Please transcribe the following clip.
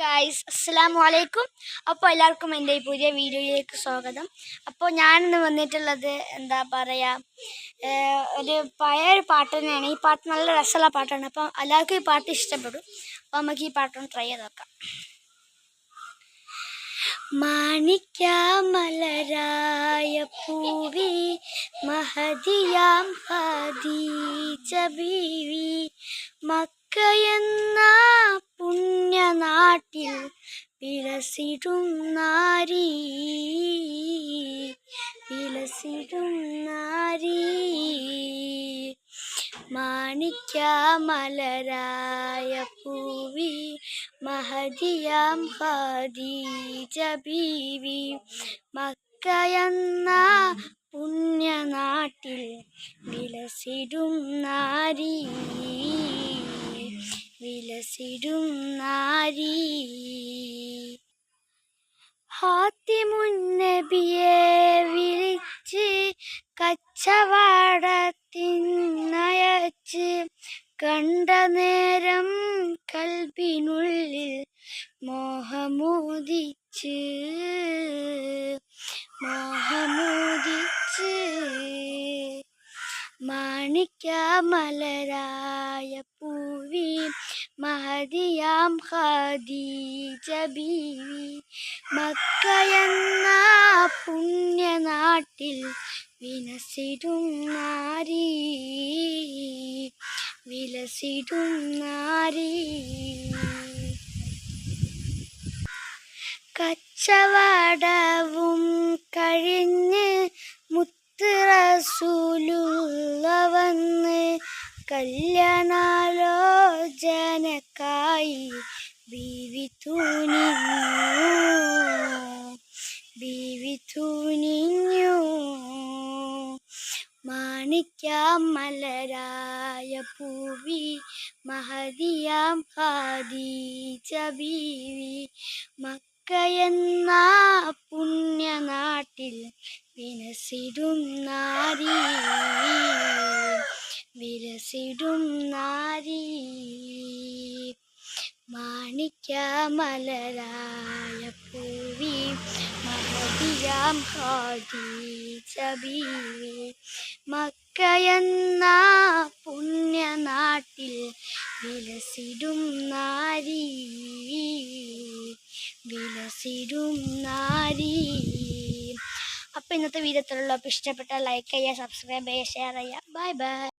Guys അസ്സാം വലൈക്കും അപ്പോൾ എല്ലാവർക്കും എന്റെ ഈ പുതിയ വീഡിയോയിലേക്ക് സ്വാഗതം. അപ്പോൾ ഞാനിന്ന് വന്നിട്ടുള്ളത് എന്താ പറയുക ഒരു പഴയ ഒരു പാട്ട് തന്നെയാണ്. ഈ പാട്ട് നല്ല രസമുള്ള പാട്ടാണ്. അപ്പം എല്ലാവർക്കും ഈ പാട്ട് ഇഷ്ടപ്പെടും. അപ്പോൾ നമുക്ക് ഈ പാട്ടൊന്ന് ട്രൈ ചെയ്ത് നോക്കാം. മാണിക്യാമലരായ പൂവി മഹദിയാം ഹദീജ ബീവി മക്കയെന്ന പുണ്യനാട്ടിൽ വിലസിടും നാരി? വിലസിടും നാരി? മാണിക്യമലരായ പൂവി മഹദിയാം ഹദീജ ബീവി. മക്കയെന്ന പുണ്യനാട്ടിൽ വിലസിടും നാരി? വിലസിടും നാരി. ഹാത്തിമുന്നബിയെ വിളിച്ച് കച്ചവടത്തിനയച്ച് കണ്ട നേരം കൽബിനുള്ളിൽ മോഹമോദിച്ച് മോഹമോദിച്ച് മാണിക്യമലരായ പൂവി മഹദിയാം ഖദീജ ബീവി മക്കയെന്ന പുണ്യനാട്ടിൽ വിലസിടും നാരി വിലസിടും നാരി കച്ചവടവും കഴിഞ്ഞ് മുത്ത് റസൂലുള്ള വന്ന് കല്യാണാലോചനക്കായി ബീവി തൂനിഞ്ഞു ബീവി തൂനിഞ്ഞു മാണിക്യാം മലരായ പൂവി മഹതിയാം ഖദീജ ബീവി. മക്കയെന്ന പുണ്യനാട്ടിൽ വിനസിടും നാരി വിലസിടും നാരി. മാണിക്യമലരായ പൂവി മഹതിയാം ഖദീജ ബീവി മക്കയെന്ന പുണ്യനാട്ടിൽ വിലസിടും നാരി വിലസിടും നാരി. അപ്പം ഇന്നത്തെ വീഡിയോ ഇഷ്ടപ്പെട്ട ലൈക്ക് ചെയ്യുക സബ്സ്ക്രൈബ് ചെയ്യുക ഷെയർ ചെയ്യുക. Bye bye